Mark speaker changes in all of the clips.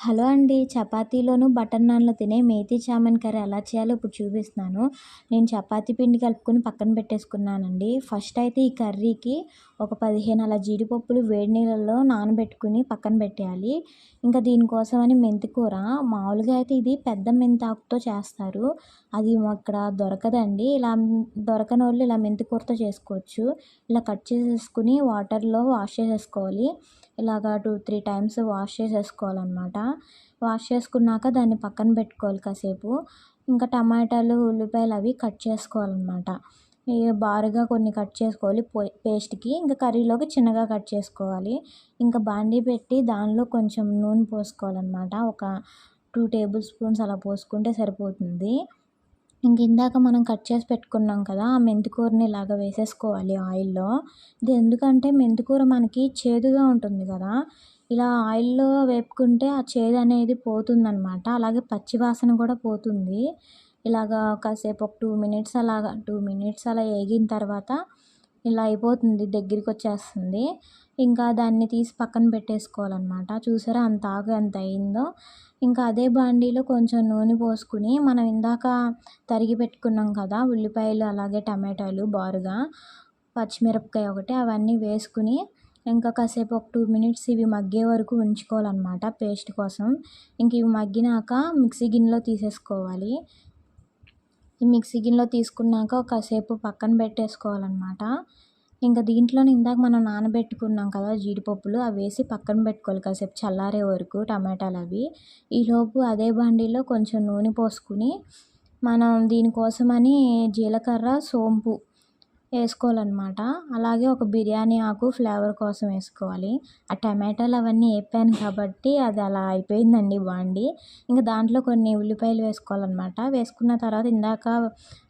Speaker 1: Hello అండి. చపాతీలోను butter నాన్లో తినే methi chaman curry ఎలా చేయాలో ఇప్పుడు చూపిస్తున్నాను. నేను చపాతీ పిండి కలుపుకొని పక్కన పెట్టేసుకున్నానండి. ఫస్ట్ అయితే ఈ కర్రీకి ఒక పదిహేను అలా జీడిపప్పులు వేడి నీళ్ళల్లో నానబెట్టుకుని పక్కన పెట్టేయాలి. ఇంకా దీనికోసమని మెంతికూర. మామూలుగా అయితే ఇది పెద్ద మెంతాకుతో చేస్తారు. అది అక్కడ దొరకదండి. ఇలా దొరకని వాళ్ళు ఇలా మెంతికూరతో చేసుకోవచ్చు. ఇలా కట్ చేసేసుకుని వాటర్లో వాష్ చేసేసుకోవాలి. ఇలాగా టూ త్రీ టైమ్స్ వాష్ చేసేసుకోవాలన్నమాట. వాష్ చేసుకున్నాక దాన్ని పక్కన పెట్టుకోవాలి కాసేపు. ఇంకా టమాటాలు ఉల్లిపాయలు అవి కట్ చేసుకోవాలన్నమాట. బారుగా కొన్ని కట్ చేసుకోవాలి. పేస్ట్కి ఇంకా కర్రీలోకి చిన్నగా కట్ చేసుకోవాలి. ఇంకా బాండీ పెట్టి దానిలో కొంచెం నూనె పోసుకోవాలన్నమాట. ఒక టూ టేబుల్ స్పూన్స్ అలా పోసుకుంటే సరిపోతుంది. ఇంక ఇందాక మనం కట్ చేసి పెట్టుకున్నాం కదా ఆ మెంతికూరని ఇలాగ వేసేసుకోవాలి ఆయిల్లో. ఇది ఎందుకంటే మెంతికూర మనకి చేదుగా ఉంటుంది కదా. ఇలా ఆయిల్లో వేపుకుంటే ఆ చేదు అనేది పోతుందన్నమాట. అలాగే పచ్చివాసన కూడా పోతుంది. ఇలాగా కాసేపు ఒక టూ మినిట్స్ అలాగా టూ మినిట్స్ అలా వేగిన తర్వాత ఇలా అయిపోతుంది దగ్గరికి వచ్చేస్తుంది. ఇంకా దాన్ని తీసి పక్కన పెట్టేసుకోవాలన్నమాట. చూసారా అంత ఆగు ఎంత అయిందో. ఇంకా అదే బాండీలో కొంచెం నూనె పోసుకుని మనం ఇందాక తరిగి పెట్టుకున్నాం కదా ఉల్లిపాయలు అలాగే టమాటాలు బారుగా పచ్చిమిరపకాయ ఒకటి అవన్నీ వేసుకుని ఇంకా కాసేపు ఒక టూ మినిట్స్ ఇవి మగ్గే వరకు ఉంచుకోవాలన్నమాట పేస్ట్ కోసం. ఇంక ఇవి మగ్గినాక మిక్సీ గిన్నెలో తీసేసుకోవాలి. ఈ మిక్సీ గిన్నెలో తీసుకున్నాక కాసేపు పక్కన పెట్టేసుకోవాలన్నమాట. ఇంకా దీంట్లోనే ఇందాక మనం నానబెట్టుకున్నాం కదా జీడిపప్పులు అవి వేసి పక్కన పెట్టుకోవాలి. కాసేపు చల్లారే వరకు టమాటాలు అవి. ఈలోపు అదే బండిలో కొంచెం నూనె పోసుకుని మనం దీనికోసమని జీలకర్ర సోంపు వేసుకోవాలన్నమాట. అలాగే ఒక బిర్యానీ ఆకు ఫ్లేవర్ కోసం వేసుకోవాలి. ఆ టమాటాలు అవన్నీ వేపాను కాబట్టి అది అలా అయిపోయిందండి బాండి. ఇంకా దాంట్లో కొన్ని ఉల్లిపాయలు వేసుకోవాలన్నమాట. వేసుకున్న తర్వాత ఇందాక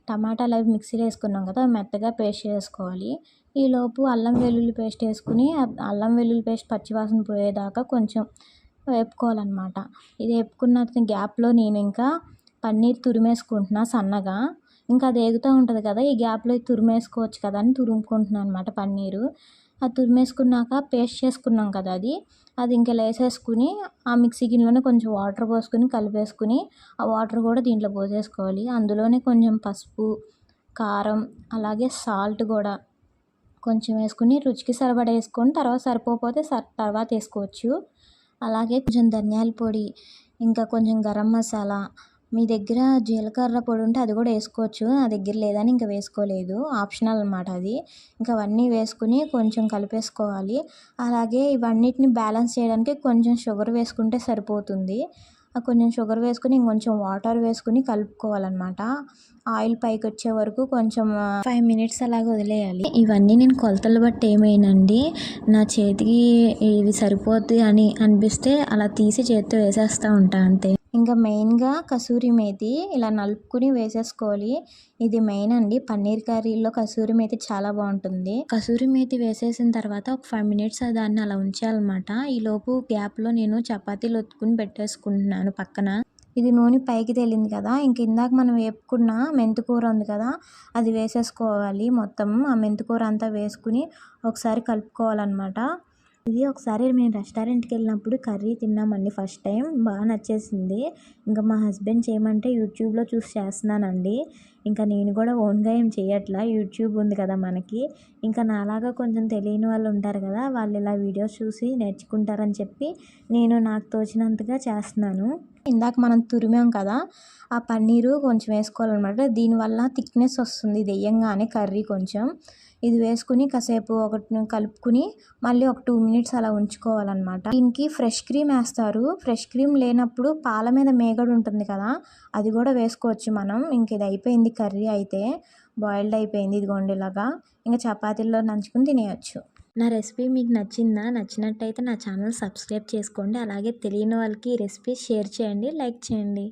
Speaker 1: టమాటాలు అవి మిక్సీలో వేసుకున్నాం కదా మెత్తగా పేస్ట్ చేసుకోవాలి. ఈలోపు అల్లం వెల్లుల్లి పేస్ట్ వేసుకుని అల్లం వెల్లుల్లి పేస్ట్ పచ్చివాసన పోయేదాకా కొంచెం వేపుకోవాలన్నమాట. ఇది వేపుకున్న గ్యాప్లో నేను ఇంకా పన్నీర్ తురిమేసుకుంటున్నా సన్నగా. ఇంకా అది ఎగుతూ ఉంటుంది కదా ఈ గ్యాప్లో తురిమేసుకోవచ్చు కదా అని తురుముకుంటున్నాను అనమాట పన్నీరు. అది తురిమేసుకున్నాక పేస్ట్ చేసుకున్నాం కదా అది అది ఇంకా వేసేసుకుని ఆ మిక్సీ గిన్నెలోనే కొంచెం వాటర్ పోసుకుని కలిపేసుకుని ఆ వాటర్ కూడా దీంట్లో పోసేసుకోవాలి. అందులోనే కొంచెం పసుపు కారం అలాగే సాల్ట్ కూడా కొంచెం వేసుకుని రుచికి సరిపడ వేసుకొని తర్వాత సరిపోకపోతే సర్ తర్వాత వేసుకోవచ్చు. అలాగే కొంచెం ధనియాల పొడి ఇంకా కొంచెం గరం మసాలా మీ దగ్గర జీలకర్ర పొడి ఉంటే అది కూడా వేసుకోవచ్చు. నా దగ్గర లేదని ఇంకా వేసుకోలేదు. ఆప్షనల్ అనమాట అది. ఇంకా అవన్నీ వేసుకుని కొంచెం కలిపేసుకోవాలి. అలాగే ఇవన్నిటిని బ్యాలెన్స్ చేయడానికి కొంచెం షుగర్ వేసుకుంటే సరిపోతుంది. కొంచెం షుగర్ వేసుకుని ఇంకొంచెం వాటర్ వేసుకుని కలుపుకోవాలన్నమాట. ఆయిల్ పైకి వచ్చే వరకు కొంచెం ఫైవ్ మినిట్స్ అలాగ వదిలేయాలి. ఇవన్నీ నేను కొలతలు బట్టి ఏమైనండి నా చేతికి ఇవి సరిపోద్ది అని అనిపిస్తే అలా తీసి చేతితో వేసేస్తూ ఉంటాను అంతే. ఇంకా మెయిన్గా కసూరి మేతి ఇలా నలుపుకుని వేసేసుకోవాలి. ఇది మెయిన్ అండి. పన్నీర్ కర్రీలో కసూరి మేతి చాలా బాగుంటుంది. కసూరి మేతి వేసేసిన తర్వాత ఒక ఫైవ్ మినిట్స్ దాన్ని అలా ఉంచాలన్నమాట. ఈలోపు గ్యాప్లో నేను చపాతీలు ఒత్తుకుని పెట్టేసుకుంటున్నాను పక్కన. ఇది నూనె పైకి తేలింది కదా. ఇంక ఇందాక మనం వేపుకున్న మెంతికూర ఉంది కదా అది వేసేసుకోవాలి. మొత్తం ఆ మెంతికూర అంతా వేసుకుని ఒకసారి కలుపుకోవాలన్నమాట. ఇది ఒకసారి మేము రెస్టారెంట్కి వెళ్ళినప్పుడు కర్రీ తిన్నామండి ఫస్ట్ టైం. బాగా నచ్చేసింది. ఇంకా మా హస్బెండ్ చేయమంటే యూట్యూబ్లో చూసి చేస్తున్నానండి. ఇంకా నేను కూడా ఓన్గా ఏం చేయట్లా. యూట్యూబ్ ఉంది కదా మనకి. ఇంకా నాలాగా కొంచెం తెలియని వాళ్ళు ఉంటారు కదా వాళ్ళు ఇలా వీడియోస్ చూసి నేర్చుకుంటారని చెప్పి నేను నాకు తోచినంతగా చేస్తున్నాను. ఇందాక మనం తురిమాం కదా ఆ పన్నీరు కొంచెం వేసుకోవాలన్నమాట. దీనివల్ల థిక్నెస్ వస్తుంది ఇది వేయంగానే కర్రీ కొంచెం. ఇది వేసుకుని కాసేపు ఒకటి కలుపుకుని మళ్ళీ ఒక టూ మినిట్స్ అలా ఉంచుకోవాలన్నమాట. దీనికి ఫ్రెష్ క్రీమ్ వేస్తారు. ఫ్రెష్ క్రీమ్ లేనప్పుడు పాల మీద మేగడు ఉంటుంది కదా అది కూడా వేసుకోవచ్చు మనం. ఇంక ఇది అయిపోయింది కర్రీ అయితే. బాయిల్డ్ అయిపోయింది ఇదిగోండి ఇలాగా. ఇంకా చపాతీల్లో నంచుకుని తినేయచ్చు. నా రెసిపీ మీకు నచ్చిందా? నచ్చినట్టయితే నా ఛానల్ సబ్స్క్రైబ్ చేసుకోండి. అలాగే తెలియని వాళ్ళకి ఈ రెసిపీ షేర్ చేయండి లైక్ చేయండి.